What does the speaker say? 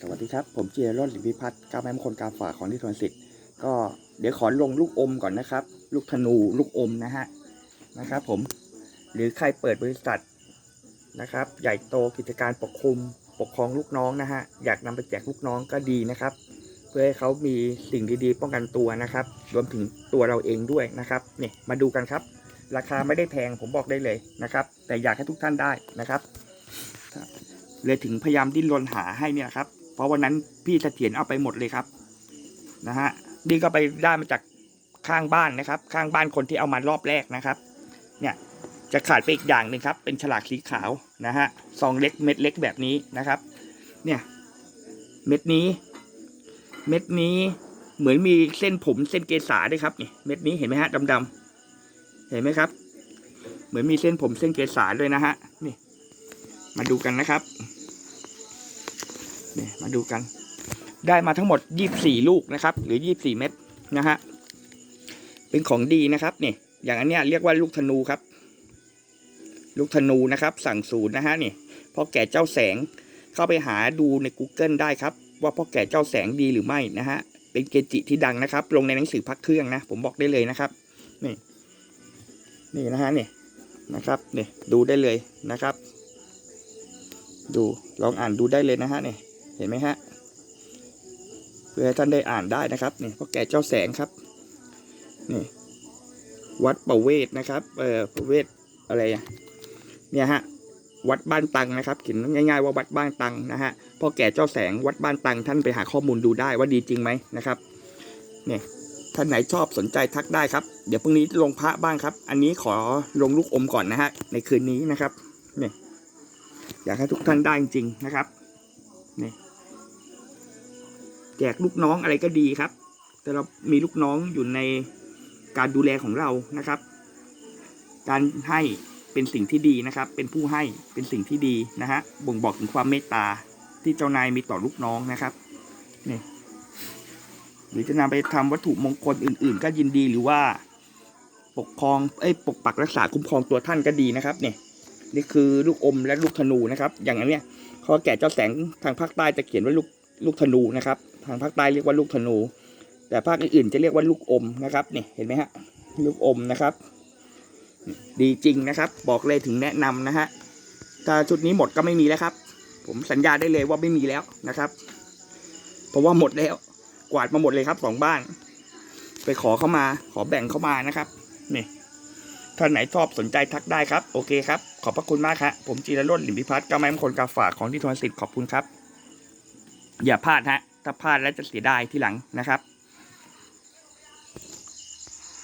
สวัสดีครับ ผมเจรอดหลิมพิพัฒน์ก้าวแม่มคนกาฝากของที่ทวนสิทธิ์ก็เดี๋ยวขอลงลูกอมก่อนนะครับ ลูกธนูลูกอมนะฮะนะครับ ผมหรือใครเปิดบริษัทนะครับ ใหญ่โตกิจการปกคุมปกครองลูกน้องนะฮะอยากนำไปแจกลูกน้องก็ดีนะครับ เพื่อให้เขามีสิ่งดีๆ ป้องกันตัวนะครับ รวมถึงตัวเราเองด้วยนะครับนี่มาดูกันครับ ราคาไม่ได้แพงผมบอกได้เลยนะครับ แต่อยากให้ทุกท่านได้นะครับ เลยถึงพยายามดิ้นรนหาให้เนี่ยครับ เพราะวันนั้นพี่เสถียรเอาไปหมดเลยครับนะฮะนี่ก็ไปได้มาจากข้างบ้านนะครับ ข้างบ้านคนที่เอามารอบแรกนะครับ เนี่ยจะขาดไปอีกอย่างหนึ่งครับ เป็นฉลากสีขาวนะฮะซองเล็กเม็ดเล็กแบบนี้นะครับ เนี่ย เม็ดนี้ เม็ดนี้เหมือนมีเส้นผมเส้นเกษาด้วยครับนี่เม็ดนี้เห็นไหมฮะดำๆเห็นไหมครับ เหมือนมีเส้นผมเส้นเกษาด้วยนะฮะนี่ มาดูกันนะครับ เนี่ยมาดูกัน ได้มาทั้งหมดยี่บสี่ลูกนะครับ หรือยี่บสี่เม็ดนะฮะเป็นของดีนะครับเนี่ยอย่างอันเนี้ยเรียกว่าลูกธนูครับ ลูกธนูนะครับ สั่งศูนย์นะฮะนี่พ่อแก่เจ้าแสงเข้าไปหาดูใน Google ได้ครับ ว่าพ่อแก่เจ้าแสงดีหรือไม่นะฮะเป็นเกจิที่ดังนะครับ ลงในหนังสือพักเครื่องนะ ผมบอกได้เลยนะครับ นี่ นี่นะฮะนี่นะครับเนี่ยดูได้เลยนะครับ ดูลองอ่านดูได้เลยนะฮะเนี่ย เห็นไหมฮะ เพื่อให้ท่านได้อ่านได้นะครับนี่พ่อแก่เจ้าแสงครับนี่วัดประเวศนะครับเออประเวศอะไรเนี่ยฮะวัดบ้านตังนะครับเขียนง่าย ๆว่าวัดบ้านตังนะฮะพ่อแก่เจ้าแสงวัดบ้านตังท่านไปหาข้อมูลดูได้ว่าดีจริงไหมนะครับเนี่ยท่านไหนชอบสนใจทักได้ครับ เดี๋ยวพรุ่งนี้ลงพระบ้างครับ อันนี้ขอลงลูกอมก่อนนะฮะในคืนนี้นะครับเนี่ยอยากให้ทุกท่านได้จริงๆนะครับนี่ แจกลูกน้องอะไรก็ดีครับ แต่เรามีลูกน้องอยู่ในการดูแลของเรานะครับ การให้เป็นสิ่งที่ดีนะครับ เป็นผู้ให้เป็นสิ่งที่ดีนะฮะบ่งบอกถึงความเมตตาที่เจ้านายมีต่อลูกน้องนะครับนี่หรือจะนำไปทำวัตถุมงคลอื่น ๆ ก็ยินดีหรือว่าปกครองเอ้ยปกปักรักษาคุ้มครองตัวท่านก็ดีนะครับเนี่ยนี่คือลูกอมและลูกธนูนะครับ อย่างนั้นเนี่ยข้อแก่เจ้าแสงทางภาคใต้จะเขียนว่าลูกลูกธนูนะครับ ทางภาคใต้เรียกว่าลูกธนู แต่ภาคอื่นๆจะเรียกว่าลูกอมนะครับนี่เห็นไหมฮะลูกอมนะครับ ดีจริงนะครับ บอกเลยถึงแนะนำนะฮะถ้าชุดนี้หมดก็ไม่มีแล้วครับ ผมสัญญาได้เลยว่าไม่มีแล้วนะครับ เพราะว่าหมดแล้ว กวาดมาหมดเลยครับสองบ้าน ไปขอเข้ามาขอแบ่งเข้ามานะครับนี่ท่านไหนชอบสนใจทักได้ครับ โอเคครับ ขอบพระคุณมากครับผมจีรโรจน์หลิมพิพัฒน์ก้าไม้มงคลกาฝากของที่ทวนสิทธิ์ขอบคุณครับ อย่าพลาดฮะ ถ้าพลาดแล้วจะเสียดายทีหลังนะครับ